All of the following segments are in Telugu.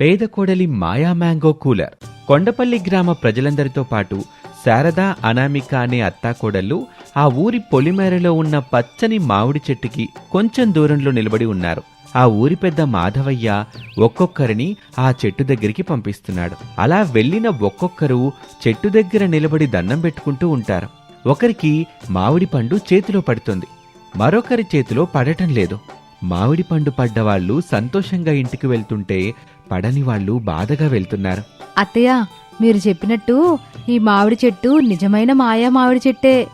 పేద కోడలి మాయా మ్యాంగో కూలర్. కొండపల్లి గ్రామ ప్రజలందరితో పాటు శారదా అనామిక అనే అత్తాకోడళ్ళు ఆ ఊరి పొలిమేరలో ఉన్న పచ్చని మామిడి చెట్టుకి కొంచెం దూరంలో నిలబడి ఉన్నారు. ఆ ఊరి పెద్ద మాధవయ్య ఒక్కొక్కరిని ఆ చెట్టు దగ్గరికి పంపిస్తున్నాడు. అలా వెళ్ళిన ఒక్కొక్కరు చెట్టు దగ్గర నిలబడి దండం పెట్టుకుంటూ ఉంటారు. ఒకరికి మామిడి పండు చేతిలో పడుతుంది. మరొకరి చేతిలో పడటం లేదు. మామిడి పండు పడ్డవాళ్ళు సంతోషంగా ఇంటికి వెళ్తుంటే పడని వాళ్ళు బాధగా వెళ్తున్నారు. అత్తయ్య మీరు చెప్పినట్టు ఈ మామిడి చెట్టు నిజమైన మాయా మామిడి చెట్టే.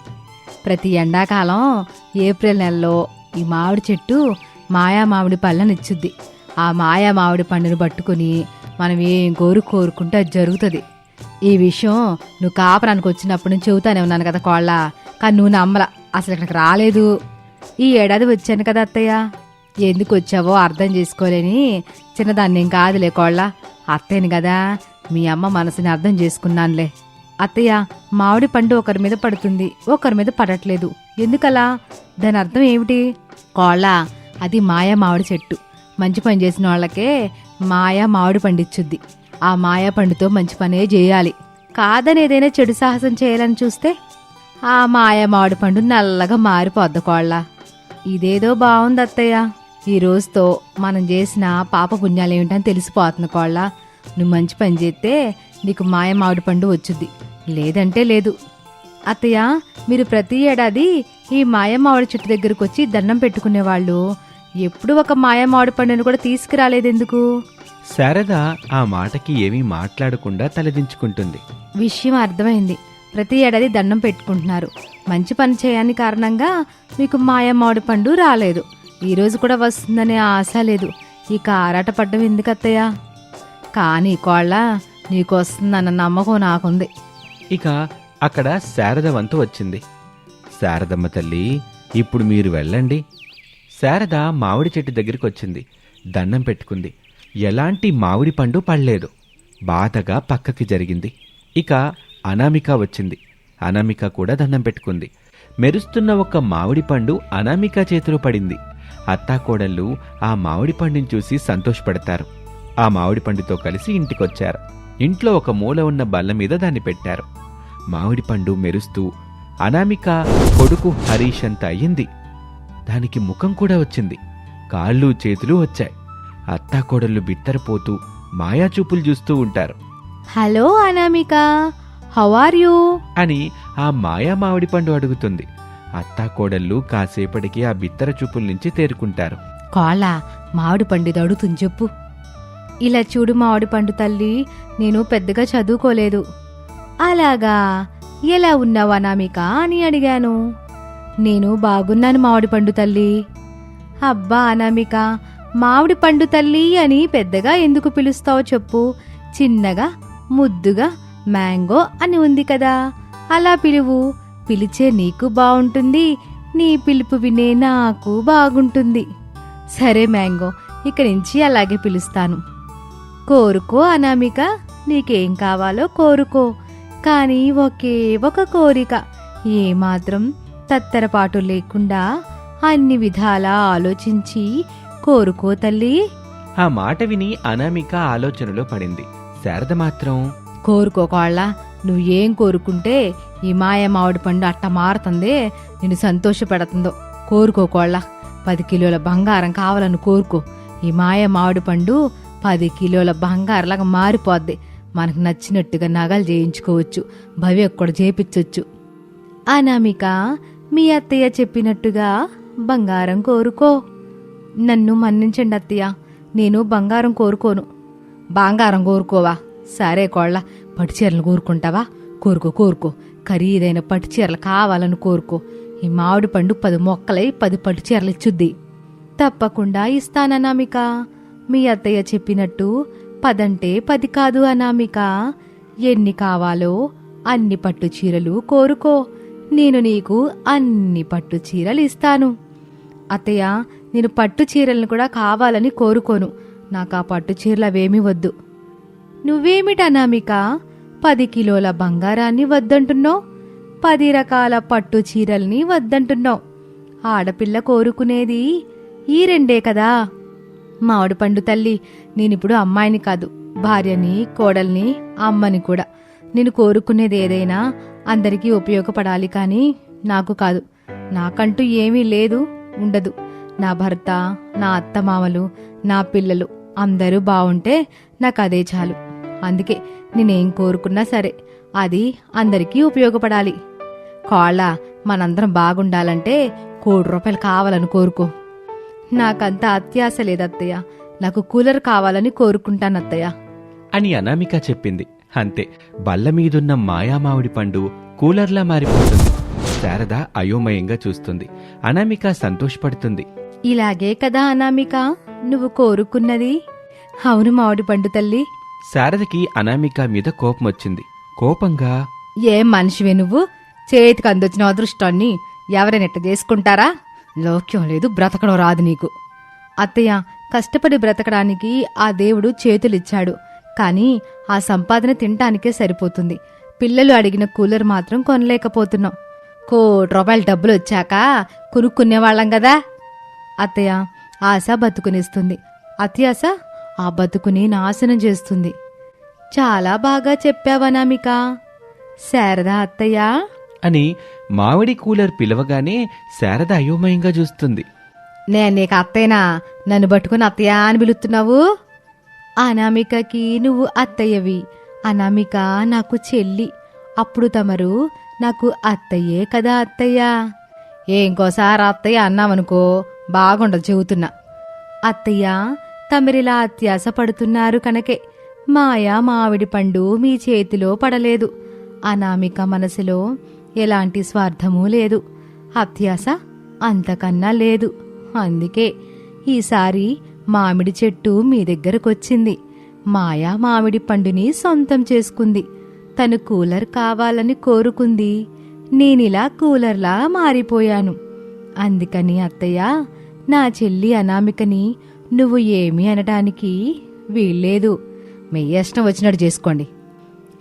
ప్రతి ఎండాకాలం ఏప్రిల్ నెలలో ఈ మామిడి చెట్టు మాయా మామిడి పళ్ళనిచ్చుద్ది. ఆ మాయా మామిడి పండును పట్టుకుని మనం ఏం కోరు కోరుకుంటే అది జరుగుతుంది. ఈ విషయం నువ్వు కాపరానికి వచ్చినప్పటి నుంచి చెబుతానే ఉన్నాను కదా కోళ్ళ కానీ నువ్వు నమ్మల. అసలు ఇక్కడికి రాలేదు. ఈ ఏడాది వచ్చాను కదా అత్తయ్య. ఎందుకు వచ్చావో అర్థం చేసుకోలేని చిన్నదాన్ని ఏం కాదులే కోళ్ళ. అత్తయ్యని కదా మీ అమ్మ మనసుని అర్థం చేసుకున్నానులే. అత్తయ్య మామిడి పండు ఒకరి మీద పడుతుంది ఒకరి మీద పడట్లేదు. ఎందుకలా? దాని అర్థం ఏమిటి? కోళ్ళ అది మాయా మామిడి చెట్టు. మంచి పని చేసిన వాళ్ళకే మాయా మామిడి పండిచ్చుద్ది ఆ మాయా పండుతో మంచి పనే చేయాలి. కాదని ఏదైనా చెడు సాహసం చేయాలని చూస్తే ఆ మాయా మామిడి పండు నల్లగా మారిపోద్ది కోళ్ళ. ఇదేదో బాగుంది అత్తయ్య. ఈ రోజుతో మనం చేసిన పాప పుణ్యాలు ఏమిటని తెలిసిపోతుంది కోళ్ళ. నువ్వు మంచి పని చేస్తే నీకు మాయ మామిడి పండు వచ్చుద్ది. లేదంటే లేదు. అత్తయ్య మీరు ప్రతి ఏడాది ఈ మాయ మామిడి చెట్టు దగ్గరకు వచ్చి దండం పెట్టుకునేవాళ్ళు. ఎప్పుడు ఒక మాయ మామిడి పండును కూడా తీసుకురాలేదెందుకు? శారద ఆ మాటకి ఏమీ మాట్లాడకుండా తలదించుకుంటుంది. విషయం అర్థమైంది. ప్రతి ఏడాది దండం పెట్టుకుంటున్నారు. మంచి పని చేయని కారణంగా మీకు మాయ మామిడి పండు రాలేదు. ఈరోజు కూడా వస్తుందనే ఆశ లేదు. ఇక ఆరాట పడ్డం ఎందుకు అత్తయ్య కానీ కోళ్ళ నీకు వస్తుందన్న నమ్మకం నాకుంది. ఇక అక్కడ శారద వంతు వచ్చింది. శారదమ్మ తల్లి ఇప్పుడు మీరు వెళ్ళండి. శారద మామిడి చెట్టు దగ్గరికి వచ్చింది. దండం పెట్టుకుంది. ఎలాంటి మామిడి పండు పడలేదు. బాధగా పక్కకి జరిగింది. ఇక అనామిక వచ్చింది. అనామిక కూడా దండం పెట్టుకుంది. మెరుస్తున్న ఒక మామిడి పండు అనామిక చేతిలో పడింది. అత్తాకోడళ్ళు ఆ మామిడి పండుని చూసి సంతోషపడతారు. ఆ మామిడి పండుతో కలిసి ఇంటికొచ్చారు. ఇంట్లో ఒక మూల ఉన్న బల్ల మీద దాన్ని పెట్టారు. మామిడి పండు మెరుస్తూ అనామిక కొడుకు హరీష్ అంత అయ్యింది. దానికి ముఖం కూడా వచ్చింది. కాళ్ళు చేతులు వచ్చాయి. అత్తాకోడళ్ళు బిత్తరపోతూ మాయాచూపులు చూస్తూ ఉంటారు. Hello Anamika. How are you? అని ఆ మాయా మామిడి పండు అడుగుతుంది. అత్తాకోడళ్ళు కాసేపటికి ఆ బిత్తర చూపుల నుంచి తేరుకుంటారు. కోలా మామిడి పండు అడుగుతుంది చెప్పు. ఇలా చూడు మామిడి పండు తల్లి నేను పెద్దగా చదువుకోలేదు. అలాగా ఎలా ఉన్నావు అనామిక అని అడిగాను. నేను బాగున్నాను మామిడి పండు తల్లి. అబ్బా అనామిక మామిడి పండు తల్లి అని పెద్దగా ఎందుకు పిలుస్తావో చెప్పు. చిన్నగా ముద్దుగా మ్యాంగో అని ఉంది కదా అలా పిలువు. పిలిచే నీకు బాగుంటుంది నీ పిలుపు వినే నాకు బాగుంటుంది. సరే మ్యాంగో ఇక నుంచి అలాగే పిలుస్తాను. కోరుకో అనామిక నీకేం కావాలో కోరుకో. కానీ ఒకే ఒక కోరిక ఏమాత్రం తత్తరపాటు లేకుండా అన్ని విధాలా ఆలోచించి కోరుకో తల్లి. ఆ మాట విని అనామిక ఆలోచనలో పడింది. శారద మాత్రం కోరుకోకోళ్ళ నువ్వు ఏం కోరుకుంటే ఈ మాయ మామిడి పండు అట్ట మారుతుందే నిన్ను సంతోషపెడుతుందో. కోరుకోకోళ్ళ పది కిలోల బంగారం కావాలని కోరుకో. ఈ మాయ మామిడి పండు పది కిలోల బంగారంలాగా మారిపోద్ది. మనకు నచ్చినట్టుగా నగలు చేయించుకోవచ్చు. భవ్య కూడా చేపించవచ్చు అనామిక మీ అత్తయ్య చెప్పినట్టుగా బంగారం కోరుకో. నన్ను మన్నించండి అత్తయ్య. నేను బంగారం కోరుకోను. బంగారం కోరుకోవా? సరే కోళ్ళ. పట్టుచీరలు కోరుకుంటావా? కోరుకో కోరుకో. ఖరీదైన పట్టుచీరలు కావాలని కోరుకో. ఈ మామిడి పండు పది మొక్కలై పది పట్టుచీరలు ఇచ్చుద్ది. తప్పకుండా ఇస్తాననామిక మీ అత్తయ్య చెప్పినట్టు పదంటే పది కాదు అనామిక. ఎన్ని కావాలో అన్ని పట్టు చీరలు కోరుకో. నేను నీకు అన్ని పట్టు చీరలు ఇస్తాను. అత్తయ్య నేను పట్టు చీరలను కూడా కావాలని కోరుకోను. నాకు ఆ పట్టు చీరలు అవేమీ వద్దు. నువ్వేమిటనామిక? పది కిలోల బంగారాన్ని వద్దంటున్నావు. పది రకాల పట్టు చీరల్ని వద్దంటున్నావు. ఆడపిల్ల కోరుకునేది ఈ రెండే కదా. మామిడి పండు తల్లి నేనిప్పుడు అమ్మాయిని కాదు భార్యని కోడల్ని అమ్మని కూడా. నేను కోరుకునేది ఏదైనా అందరికీ ఉపయోగపడాలి కానీ నాకు కాదు. నాకంటూ ఏమీ లేదు ఉండదు. నా భర్త నా అత్తమామలు నా పిల్లలు అందరూ బాగుంటే నాకు అదే చాలు. అందుకే నేనేం కోరుకున్నా సరే అది అందరికీ ఉపయోగపడాలి. కోళ్ళ మనందరం బాగుండాలంటే కోటి రూపాయలు కావాలని కోరుకో. నాకంత అత్యాశ లేదత్తయ్య. నాకు కూలర్ కావాలని కోరుకుంటాను అత్తయ్య అని అనామిక చెప్పింది. అంతే బల్ల మీదున్న మాయామావిడి పండు కూలర్లా మారిపోతుంది. శారద అయోమయంగా చూస్తుంది. అనామిక సంతోషపడుతుంది. ఇలాగే కదా అనామిక నువ్వు కోరుకున్నది? అవును మామిడి పండు తల్లి. శారదకి అనామిక మీద కోపం వచ్చింది. కోపంగా ఏం మనిషివే నువ్వు? చేతికి అందొచ్చిన అదృష్టాన్ని ఎవరైనా చేసుకుంటారా? లోక్యం లేదు బ్రతకడం రాదు నీకు. అత్తయ్య కష్టపడి బ్రతకడానికి ఆ దేవుడు చేతులిచ్చాడు. కానీ ఆ సంపాదన తినటానికే సరిపోతుంది. పిల్లలు అడిగిన కూలర్ మాత్రం కొనలేకపోతున్నాం. కోటి రూపాయల డబ్బులు వచ్చాక కొనుక్కునేవాళ్ళం కదా? అత్తయ్య ఆశ బతుకునిస్తుంది. అత్యాశ? ఆ బతుకుని నాశనం చేస్తుంది. చాలా బాగా చెప్పావనామిక శారదా అత్తయ్య. అని మామిడి కూలర్ పిలవగానే శారద అయోమయంగా చూస్తుంది. నేను నీకు అత్తయ్యనా నన్ను పట్టుకుని అత్తయ్య అని పిలుస్తున్నావు? అనామికకి నువ్వు అత్తయ్యవి. అనామిక నాకు చెల్లి. అప్పుడు తమరు నాకు అత్తయ్యే కదా అత్తయ్య. ఇంకోసారి అత్తయ్య అన్నావనుకో బాగుండదు చెబుతున్నా. అత్తయ్య తమరిలా అత్యాసపడుతున్నారు కనుకే. మాయా మామిడి పండు మీ చేతిలో పడలేదు. అనామిక మనసులో ఎలాంటి స్వార్థమూ లేదు. అత్యాస అంతకన్నా లేదు. అందుకే ఈసారి మామిడి చెట్టు మీ దగ్గరకొచ్చింది. మాయా మామిడి పండుని సొంతం చేసుకుంది. తను కూలర్ కావాలని కోరుకుంది. నేనిలా కూలర్లా మారిపోయాను. అందుకని అత్తయ్య నా చెల్లి అనామికని నువ్వు ఏమీ అనడానికి వీల్లేదు. మీ ఇష్టం వచ్చినట్టు చేసుకోండి.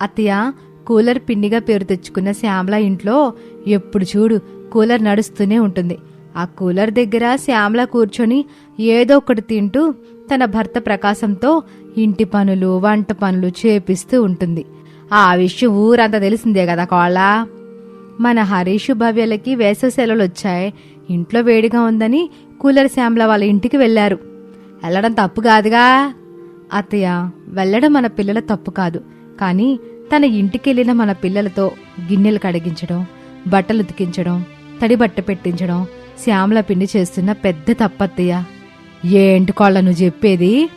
అత్తయ్య కూలర్ పిండిగా పేరు తెచ్చుకున్న శ్యామల ఇంట్లో ఎప్పుడు చూడు కూలర్ నడుస్తూనే ఉంటుంది. ఆ కూలర్ దగ్గర శ్యామల కూర్చొని ఏదో ఒకటి తింటూ తన భర్త ప్రకాశంతో ఇంటి పనులు వంట పనులు చేపిస్తూ ఉంటుంది. ఆ విషయం ఊరంతా తెలిసిందే కదా కోళ్ళ? మన హరీష్ భవ్యలకి వేసవి సెలవులు వచ్చాయి. ఇంట్లో వేడిగా ఉందని కూలర్ శ్యామల వాళ్ళ ఇంటికి వెళ్ళారు వెళ్ళడం తప్పు కాదుగా? అత్తయ్య వెళ్ళడం మన పిల్లల తప్పు కాదు. కానీ తన ఇంటికెళ్ళిన మన పిల్లలతో గిన్నెలు కడిగించడం బట్టలు ఉతికించడం తడి బట్ట పెట్టించడం శ్యామల పిండి చేస్తున్న పెద్ద తప్పత్తయ్య. ఏంటి కోళ్ళ నువ్వు చెప్పేది?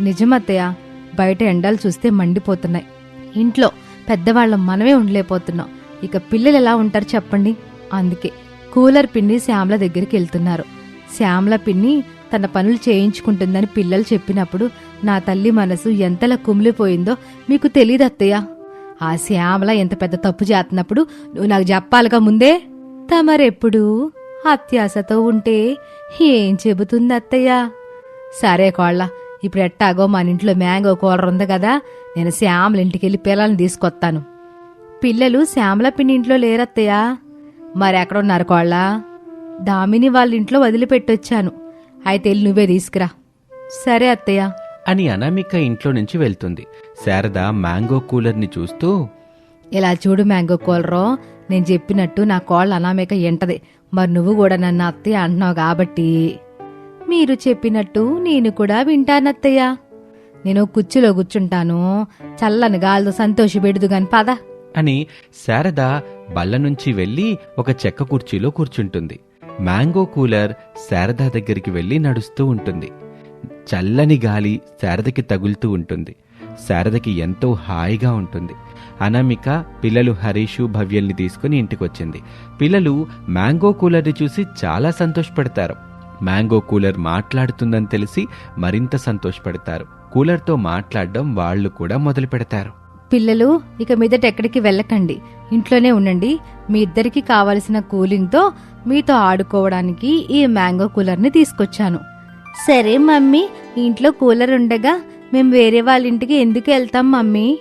నిజమత్తయ్య బయట ఎండలు చూస్తే మండిపోతున్నాయి. ఇంట్లో పెద్దవాళ్ళం మనమే ఉండలేకపోతున్నాం. ఇక పిల్లలు ఎలా ఉంటారు చెప్పండి? అందుకే కూలర్ పిన్ని శ్యామల దగ్గరికి వెళ్తున్నారు. శ్యామల పిన్ని తన పనులు చేయించుకుంటుందని పిల్లలు చెప్పినప్పుడు నా తల్లి మనసు ఎంతలా కుమిలిపోయిందో మీకు తెలియదు అత్తయ్య. ఆ శ్యామల ఎంత పెద్ద తప్పు చేస్తున్నప్పుడు నువ్వు నాకు చెప్పాలిగా ముందే? తమరెప్పుడు అత్యాశతో ఉంటే ఏం చెబుతుంది అత్తయ్య? సరే కోళ్ళ ఇప్పుడు ఎట్టాగో మన ఇంట్లో మ్యాంగో కూలర్ ఉంది కదా నేను శ్యామల ఇంటికి వెళ్ళి పిల్లల్ని తీసుకొస్తాను. పిల్లలు శ్యామల పిన్ని ఇంట్లో లేరత్తయ్యా. మరెక్కడున్నారు కోళ్ళ? దామిని వాళ్ళ ఇంట్లో వదిలిపెట్టొచ్చాను. అయితే వెళ్ళి నువ్వే తీసుకురా. సరే అత్తయ్య. అని అనామిక ఇంట్లో నుంచి వెళ్తుంది. శారద మ్యాంగో కూలర్ని చూస్తూ ఇలా చూడు మ్యాంగో కూలరో నేను చెప్పినట్టు నా కోళ్ళ అనామిక ఎంటది. మరి నువ్వు కూడా నన్ను అత్తయ్య అంటున్నావు కాబట్టి. మీరు చెప్పినట్టు నేను కూడా వింటానత్తయ్య నేను కుర్చీలో కూర్చుంటాను. చల్లని గాలితో సంతోషి పెడుదు గాని పద. అని శారద బల్ల నుంచి వెళ్ళి ఒక చెక్క కుర్చీలో కూర్చుంటుంది. మ్యాంగో కూలర్ శారద దగ్గరికి వెళ్ళి నడుస్తూ ఉంటుంది. చల్లని గాలి శారదకి తగులుతూ ఉంటుంది. శారదకి ఎంతో హాయిగా ఉంటుంది. అనామిక పిల్లలు హరీషు భవ్యల్ని తీసుకుని ఇంటికొచ్చింది. పిల్లలు మ్యాంగో కూలర్ని చూసి చాలా సంతోషపడతారు. మ్యాంగో కూలర్ మాట్లాడుతుందని తెలిసి మరింత సంతోషపడతారు. కూలర్తో మాట్లాడడం వాళ్ళు కూడా మొదలు పెడతారు పిల్లలు ఇక మీదట ఎక్కడికి వెళ్ళకండి. ఇంట్లోనే ఉండండి. మీ ఇద్దరికి కావలసిన కూలింగ్తో మీతో ఆడుకోవడానికి ఈ మ్యాంగో కూలర్ని తీసుకొచ్చాను. సరే మమ్మీ ఇంట్లో కూలర్ ఉండగా మేము వేరే వాళ్ళ ఇంటికి ఎందుకు వెళ్తాం మమ్మీ?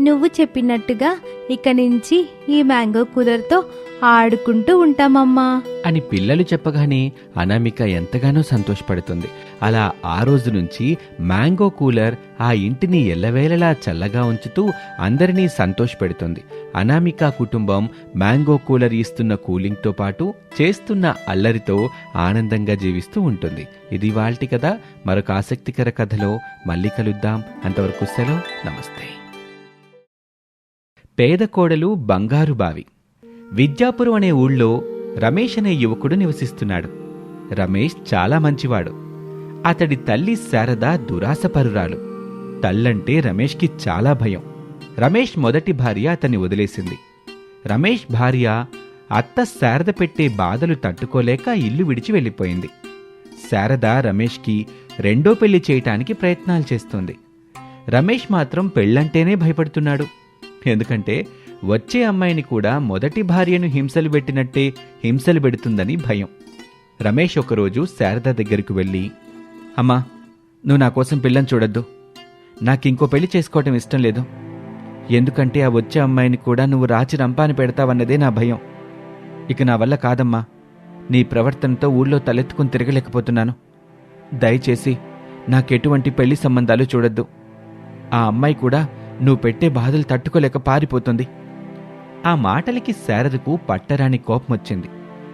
నువ్వు చెప్పినట్టుగా ఇక నుంచి ఈ మ్యాంగో కూలర్తో ఆడుకుంటూ ఉంటామమ్మా. అని పిల్లలు చెప్పగానే అనామిక ఎంతగానో సంతోషపడుతుంది. అలా ఆ రోజు నుంచి మ్యాంగో కూలర్ ఆ ఇంటిని ఎల్లవేళలా చల్లగా ఉంచుతూ అందరినీ సంతోషపెడుతుంది. అనామిక కుటుంబం మ్యాంగో కూలర్ ఇస్తున్న కూలింగ్తో పాటు చేస్తున్న అల్లరితో ఆనందంగా జీవిస్తూ ఉంటుంది. ఇది వాల్టి కదా మరొక ఆసక్తికర కథలో మళ్ళీ కలుద్దాం. అంతవరకు సెలవు. నమస్తే. పేద కోడలు బంగారు బావి. విద్యాపురం అనే ఊళ్ళో రమేష్ అనే యువకుడు నివసిస్తున్నాడు. రమేష్ చాలా మంచివాడు. అతడి తల్లి శారద దురాసపరురాలు తల్లంటే రమేష్కి చాలా భయం. రమేష్ మొదటి భార్య అతన్ని వదిలేసింది. రమేష్ భార్య అత్త శారద పెట్టే బాధలు తట్టుకోలేక ఇల్లు విడిచి వెళ్ళిపోయింది. శారద రమేష్కి రెండో పెళ్ళి చేయటానికి ప్రయత్నాలు చేస్తుంది. రమేష్ మాత్రం పెళ్ళంటేనే భయపడుతున్నాడు. ఎందుకంటే వచ్చే అమ్మాయిని కూడా మొదటి భార్యను హింసలు పెట్టినట్టే హింసలు పెడుతుందని భయం. రమేష్ ఒకరోజు శారద దగ్గరకు వెళ్ళి అమ్మా నువ్వు నా కోసం పిల్లని చూడొద్దు. నాకింకో పెళ్ళి చేసుకోవటం ఇష్టం లేదు. ఎందుకంటే ఆ వచ్చే అమ్మాయిని కూడా నువ్వు రాచి రంపాని పెడతావన్నదే నా భయం. ఇక నా వల్ల కాదమ్మా. నీ ప్రవర్తనతో ఊళ్ళో తలెత్తుకుని తిరగలేకపోతున్నాను. దయచేసి నాకెటువంటి పెళ్ళి సంబంధాలు చూడొద్దు. ఆ అమ్మాయి కూడా నువ్వు పెట్టే బాధలు తట్టుకోలేక పారిపోతుంది. ఆ మాటలకి శారదకు పట్టరాని కోపం వచ్చింది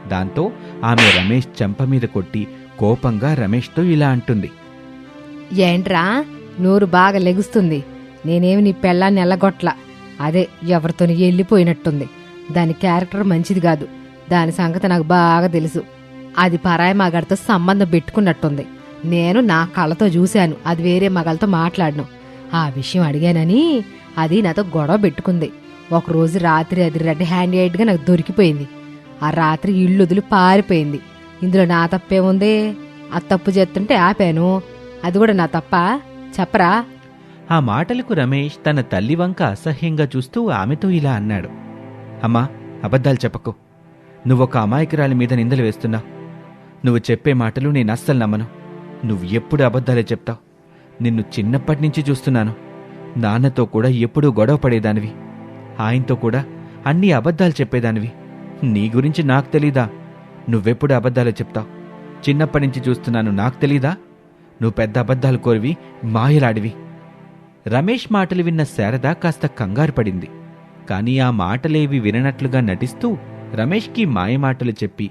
దాంతో ఆమె రమేష్ చెంప మీద కొట్టి కోపంగా రమేష్తో ఇలా అంటుంది. ఏంట్రా? నోరు బాగా లెగుస్తుంది. నేనేమి నీ పెళ్ళాన్ని ఎల్లగొట్ల? అదే ఎవరితోని వెళ్ళిపోయినట్టుంది దాని క్యారెక్టర్ మంచిది కాదు. దాని సంగతి నాకు బాగా తెలుసు. అది పరాయి మగాడితో సంబంధం పెట్టుకున్నట్టుంది. నేను నా కళ్ళతో చూశాను. అది వేరే మగాళ్ళతో మాట్లాడను. ఆ విషయం అడిగానని అది నాతో గొడవ పెట్టుకుంది. ఒకరోజు రాత్రి అది రెడ్ హ్యాండెడ్గా నాకు దొరికిపోయింది. ఆ రాత్రి ఇల్లు వదిలి పారిపోయింది. ఇందులో నా తప్పేముంది ఆ తప్పు చేస్తుంటే ఆపాను. అది కూడా నా తప్ప? చెప్పరా? ఆ మాటలకు రమేష్ తన తల్లి వంక అసహ్యంగా చూస్తూ ఆమెతో ఇలా అన్నాడు. అమ్మా అబద్ధాలు చెప్పకు. నువ్వొక అమాయకురాలి మీద నిందలు వేస్తున్నావు నువ్వు చెప్పే మాటలు నేను అస్సలు నమ్మను. నువ్వు ఎప్పుడు అబద్ధాలే చెప్తావు. నిన్ను చిన్నప్పటి నుంచి చూస్తున్నాను. నాన్నతో కూడా ఎప్పుడూ గొడవ పడేదానివి. ఆయనతో కూడా అన్ని అబద్ధాలు చెప్పేదానివి. నీ గురించి నాకు తెలీదా? నువ్వెప్పుడు అబద్ధాలు చెప్తావు? చిన్నప్పటి నుంచి చూస్తున్నాను నాకు తెలీదా? నువ్వు పెద్ద అబద్ధాలు కోరివి మాయలాడివి. రమేష్ మాటలు విన్న శారద కాస్త కంగారు పడింది. కానీ ఆ మాటలేవి విననట్లుగా నటిస్తూ రమేష్కి మాయమాటలు చెప్పి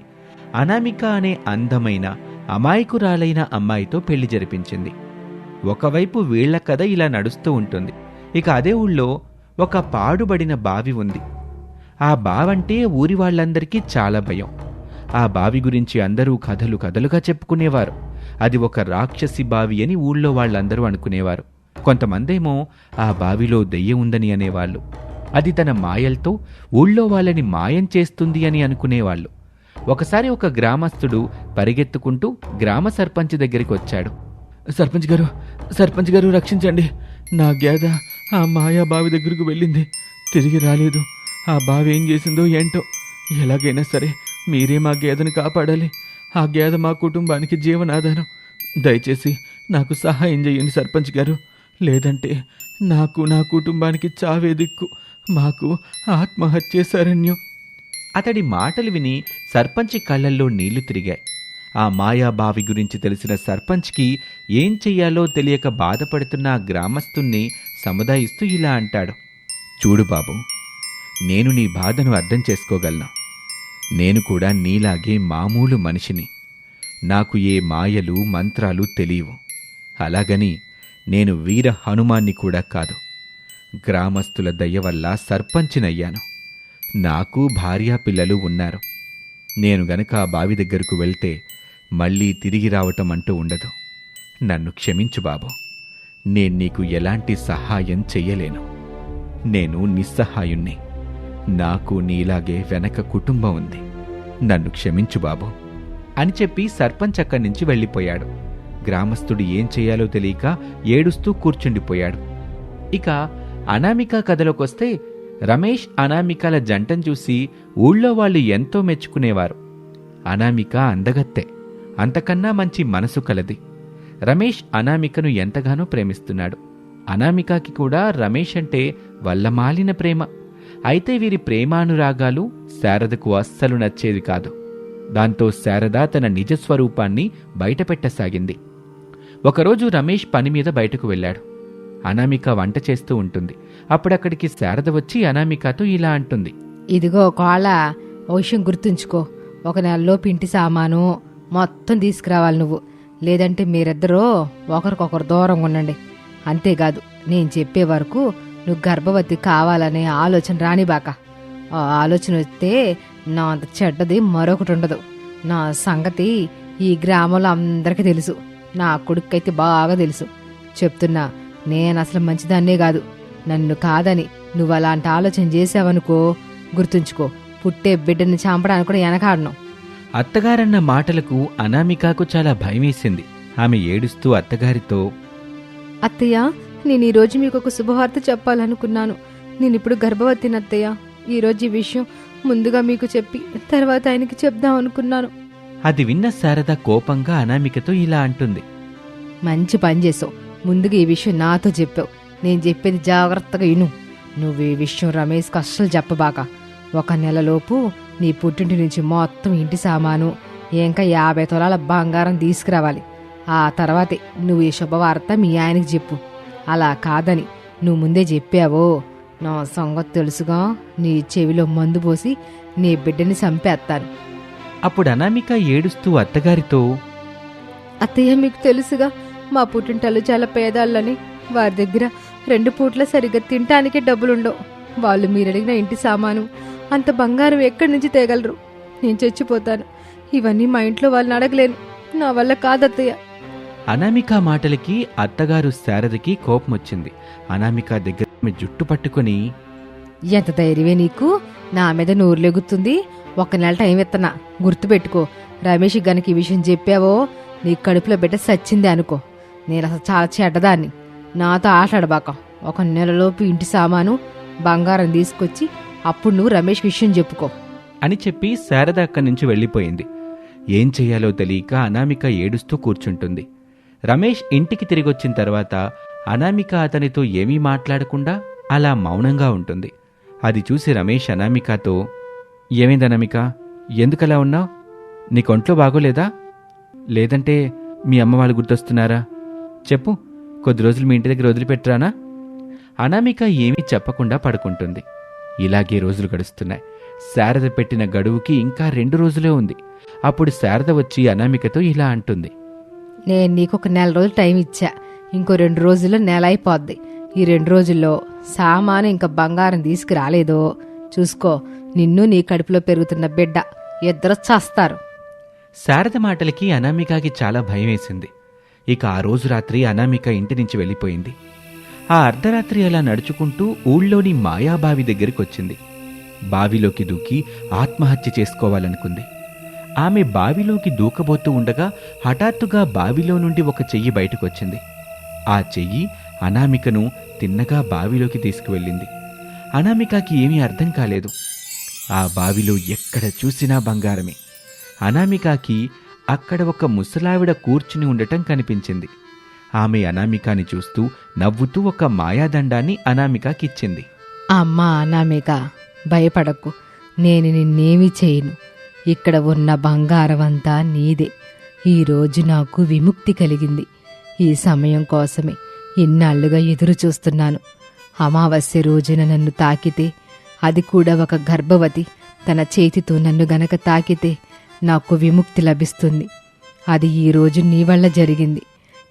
అనామిక అనే అందమైన అమాయకురాలైన అమ్మాయితో పెళ్ళి జరిపించింది. ఒకవైపు వీళ్ళ కథ ఇలా నడుస్తూ ఉంటుంది. ఇక అదే ఊళ్ళో ఒక పాడుబడిన బావి ఉంది. ఆ బావంటే ఊరి వాళ్ళందరికీ చాలా భయం. ఆ బావి గురించి అందరూ కథలు కథలుగా చెప్పుకునేవారు. అది ఒక రాక్షసి బావి అని ఊళ్ళో వాళ్ళందరూ అనుకునేవారు. కొంతమందేమో ఆ బావిలో దెయ్యం ఉందని అనేవాళ్ళు. అది తన మాయలతో ఊళ్ళో వాళ్ళని మాయం చేస్తుంది అని అనుకునేవాళ్ళు. ఒకసారి ఒక గ్రామస్తుడు పరిగెత్తుకుంటూ గ్రామ సర్పంచ్ దగ్గరికి వచ్చాడు. సర్పంచ్ గారు సర్పంచ్ గారు రక్షించండి. నా గేద ఆ మాయా బావి దగ్గరకు వెళ్ళింది. తిరిగి రాలేదు. ఆ బావి ఏం చేసిందో ఏంటో? ఎలాగైనా సరే మీరే మా గేదెను కాపాడాలి. ఆ గేద మా కుటుంబానికి జీవనాధారం. దయచేసి నాకు సహాయం చేయండి సర్పంచ్ గారు. లేదంటే నాకు నా కుటుంబానికి చావే దిక్కు. మాకు ఆత్మహత్య శరణ్యం. అతడి మాటలు విని సర్పంచ్ కళ్ళల్లో నీళ్ళు తిరిగాయి. ఆ మాయా బావి గురించి తెలిసిన సర్పంచ్కి ఏం చెయ్యాలో తెలియక బాధపడుతున్న ఆ గ్రామస్తుణ్ణి సముదాయిస్తూ ఇలా అంటాడు. చూడు బాబు నేను నీ బాధను అర్థం చేసుకోగలను? నేను కూడా నీలాగే మామూలు మనిషిని. నాకు ఏ మాయలు మంత్రాలు తెలియవు. అలాగని నేను వీర హనుమాన్ని కూడా కాదు. గ్రామస్తుల దయ వల్ల సర్పంచినయ్యాను. నాకు భార్యా పిల్లలు ఉన్నారు. నేను గనక ఆ బావి దగ్గరకు వెళ్తే మళ్ళీ తిరిగి రావటం అంటూ ఉండదు. నన్ను క్షమించు బాబు. నేను నీకు ఎలాంటి సహాయం చెయ్యలేను. నేను నిస్సహాయుణ్ణి. నాకు నీలాగే వెనక కుటుంబం ఉంది. నన్ను క్షమించు బాబు అని చెప్పి సర్పంచ్ అక్కడి నుంచి వెళ్ళిపోయాడు. గ్రామస్తుడు ఏం చేయాలో తెలియక ఏడుస్తూ కూర్చుండిపోయాడు. ఇక అనామిక కథలోకొస్తే రమేష్ అనామికల జంటను చూసి ఊళ్ళో వాళ్ళు ఎంతో మెచ్చుకునేవారు. అనామిక అందగత్తె. అంతకన్నా మంచి మనసు కలది. రమేష్ అనామికను ఎంతగానో ప్రేమిస్తున్నాడు. అనామికకి కూడా రమేష్ అంటే వల్లమాలిన ప్రేమ. అయితే వీరి ప్రేమానురాగాలు శారదకు అస్సలు నచ్చేది కాదు. దాంతో శారద తన నిజ స్వరూపాన్ని బయటపెట్టసాగింది. ఒకరోజు రమేష్ పని మీద బయటకు వెళ్ళాడు. అనామిక వంట చేస్తూ ఉంటుంది. అప్పుడక్కడికి శారద వచ్చి అనామికతో ఇలా అంటుంది. ఇదిగో కోళ్ళ ఓ విషయం గుర్తుంచుకో. ఒక నెలలో పింటి సామాను మొత్తం తీసుకురావాలి నువ్వు. లేదంటే మీరిద్దరూ ఒకరికొకరు దూరంగా ఉండండి. అంతేకాదు నేను చెప్పే వరకు నువ్వు గర్భవతి కావాలనే ఆలోచన రానిబాక ఆ ఆలోచన వస్తే నా అంత చెడ్డది మరొకటి ఉండదు. నా సంగతి ఈ గ్రామంలో అందరికీ తెలుసు. నా కొడుకైతే బాగా తెలుసు. చెప్తున్నా నేను అసలు మంచిదాన్నే కాదు. నన్ను కాదని నువ్వు అలాంటి ఆలోచన చేసావనుకో గుర్తుంచుకో. పుట్టే బిడ్డని చంపడానికి కూడా వెనకాడను. అత్తగారన్న మాటలకు అనామికకు చాలా భయమేసింది. ఆమె ఏడుస్తూ అత్తగారితో అత్తయ్య నేను ఈరోజు మీకు ఒక శుభవార్త చెప్పాలనుకున్నాను. నేను ఇప్పుడు గర్భవతిని అత్తయ్య. ఈరోజు ఈ విషయం ముందుగా మీకు చెప్పి తర్వాత ఆయనకి చెప్దాం అనుకున్నాను. అది విన్న శారద కోపంగా అనామికతో ఇలా అంటుంది. మంచి పని చేసావు ముందుగా ఈ విషయం నాతో చెప్పావు. నేను చెప్పేది జాగ్రత్తగా విను. నువ్వు ఈ విషయం రమేష్కి అస్సలు చెప్పబాక. ఒక నెలలోపు నీ పుట్టింటి నుంచి మొత్తం ఇంటి సామాను ఇంకా యాభై తులాల బంగారం తీసుకురావాలి. ఆ తర్వాతే నువ్వు ఈ శుభవార్త మీ ఆయనకి చెప్పు. అలా కాదని నువ్వు ముందే చెప్పావో. నా సంగతి తెలుసుగా నీ చెవిలో మందు పోసి నీ బిడ్డని చంపేస్తాను. అప్పుడు అనామిక ఏడుస్తూ అత్తగారితో అత్తయ్య మీకు తెలుసుగా మా పుట్టింటలు చాలా పేదాళ్ళని. వారి దగ్గర రెండు పూట్ల సరిగ్గా తినటానికే డబ్బులుండవు. వాళ్ళు మీరు అడిగిన ఇంటి సామాను అంత బంగారం ఎక్కడి నుంచి తేగలరు? నేను చచ్చిపోతాను. ఇవన్నీ మా ఇంట్లో వాళ్ళని అడగలేను. నా వల్ల కాదత్తయ్య. అనామిక మాటలకి అత్తగారు శారదకి కోపం వచ్చింది. అనామిక దగ్గర జుట్టు పట్టుకొని ఎంత ధైర్యమే నీకు? నా మీద నోరు లెగుతుంది ఒక నెల టైం ఇత్తనా గుర్తుపెట్టుకో. రమేష్ గనక ఈ విషయం చెప్పావో? నీ కడుపులో బిడ్డ సచ్చింది అనుకో. నేను అసలు చాలా చెడ్డదాన్ని. నాతో ఆటలాడబాక. ఒక నెలలోపు ఇంటి సామాను బంగారం తీసుకొచ్చి అప్పుడు నువ్వు రమేష్ విషయం చెప్పుకో. అని చెప్పి శారద అక్కడి నుంచి వెళ్ళిపోయింది. ఏం చెయ్యాలో తెలియక అనామిక ఏడుస్తూ కూర్చుంటుంది. రమేష్ ఇంటికి తిరిగొచ్చిన తర్వాత అనామిక అతనితో ఏమీ మాట్లాడకుండా అలా మౌనంగా ఉంటుంది. అది చూసి రమేష్ అనామికతో ఏమైంది అనామిక? ఎందుకలా ఉన్నావు? నీకొంట్లో బాగోలేదా? లేదంటే మీ అమ్మ వాళ్ళు గుర్తొస్తున్నారా? చెప్పు కొద్ది రోజులు మీ ఇంటి దగ్గర వదిలిపెట్టరానా? అనామిక ఏమీ చెప్పకుండా పడుకుంటుంది. ఇలాగే రోజులు గడుస్తున్నాయి. శారద పెట్టిన గడువుకి ఇంకా రెండు రోజులే ఉంది. అప్పుడు శారద వచ్చి అనామికతో ఇలా అంటుంది. నేను నీకు ఒక నెల రోజులు టైం ఇచ్చా. ఇంకో రెండు రోజుల్లో నెల అయిపోద్ది. ఈ రెండు రోజుల్లో సామాను ఇంకా బంగారం తీసుకురాలేదో? చూసుకో నిన్ను నీ కడుపులో పెరుగుతున్న బిడ్డ ఇద్దరు చస్తారు. శారద మాటలకి అనామికకి చాలా భయం వేసింది ఇక ఆ రోజు రాత్రి అనామిక ఇంటి నుంచి వెళ్ళిపోయింది. ఆ అర్ధరాత్రి అలా నడుచుకుంటూ ఊళ్ళోని మాయాబావి దగ్గరికి వచ్చింది బావిలోకి దూకి ఆత్మహత్య చేసుకోవాలనుకుంది. ఆమె బావిలోకి దూకబోతూ ఉండగా హఠాత్తుగా బావిలో నుండి ఒక చెయ్యి బయటకొచ్చింది. ఆ చెయ్యి అనామికను తిన్నగా బావిలోకి తీసుకువెళ్ళింది. అనామికకి ఏమీ అర్థం కాలేదు. ఆ బావిలో ఎక్కడ చూసినా బంగారమే. అనామికకి అక్కడ ఒక ముసలావిడ కూర్చుని ఉండటం కనిపించింది. ఆమె అనామికాని చూస్తూ నవ్వుతూ ఒక మాయాదండాన్ని అనామికాకిచ్చింది. అమ్మా అనామిక భయపడకు. నేను నిన్నేమి చేయను. ఇక్కడ ఉన్న బంగారమంతా నీదే. ఈరోజు నాకు విముక్తి కలిగింది. ఈ సమయం కోసమే ఇన్నాళ్ళుగా ఎదురు చూస్తున్నాను. అమావాస్య రోజున నన్ను తాకితే అది కూడా ఒక గర్భవతి తన చేతితో నన్ను గనక తాకితే నాకు విముక్తి లభిస్తుంది. అది ఈ రోజు నీ వల్ల జరిగింది.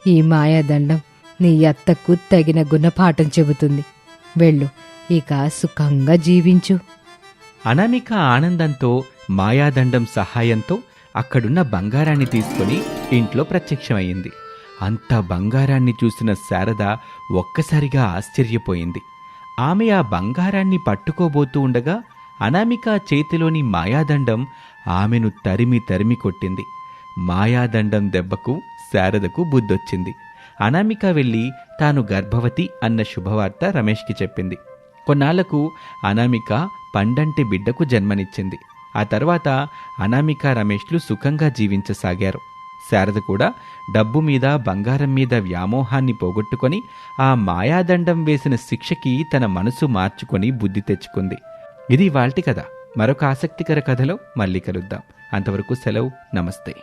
ఈ మాయాదండం నీ అత్తకు తగిన గుణపాఠం చెబుతుంది. వెళ్ళు ఇక సుఖంగా జీవించు. అనామిక ఆనందంతో మాయాదండం సహాయంతో అక్కడున్న బంగారాన్ని తీసుకొని ఇంట్లో ప్రత్యక్షమయ్యింది. అంత బంగారాన్ని చూసిన శారద ఒక్కసారిగా ఆశ్చర్యపోయింది. ఆమె ఆ బంగారాన్ని పట్టుకోబోతూ ఉండగా అనామిక చేతిలోని మాయాదండం ఆమెను తరిమి తరిమి కొట్టింది. మాయాదండం దెబ్బకు శారదకు బుద్ధొచ్చింది. అనామిక వెళ్ళి తాను గర్భవతి అన్న శుభవార్త రమేష్కి చెప్పింది. కొన్నాళ్ళకు అనామిక పండంటి బిడ్డకు జన్మనిచ్చింది. ఆ తర్వాత అనామిక రమేష్లు సుఖంగా జీవించసాగారు. శారద కూడా డబ్బు మీద బంగారం మీద వ్యామోహాన్ని పోగొట్టుకొని ఆ మాయాదండం వేసిన శిక్షకి తన మనసు మార్చుకొని బుద్ధి తెచ్చుకుంది. ఇది వాల్టి కథ. మరొక ఆసక్తికర కథలో మళ్ళీ కలుద్దాం. అంతవరకు సెలవు. నమస్తే.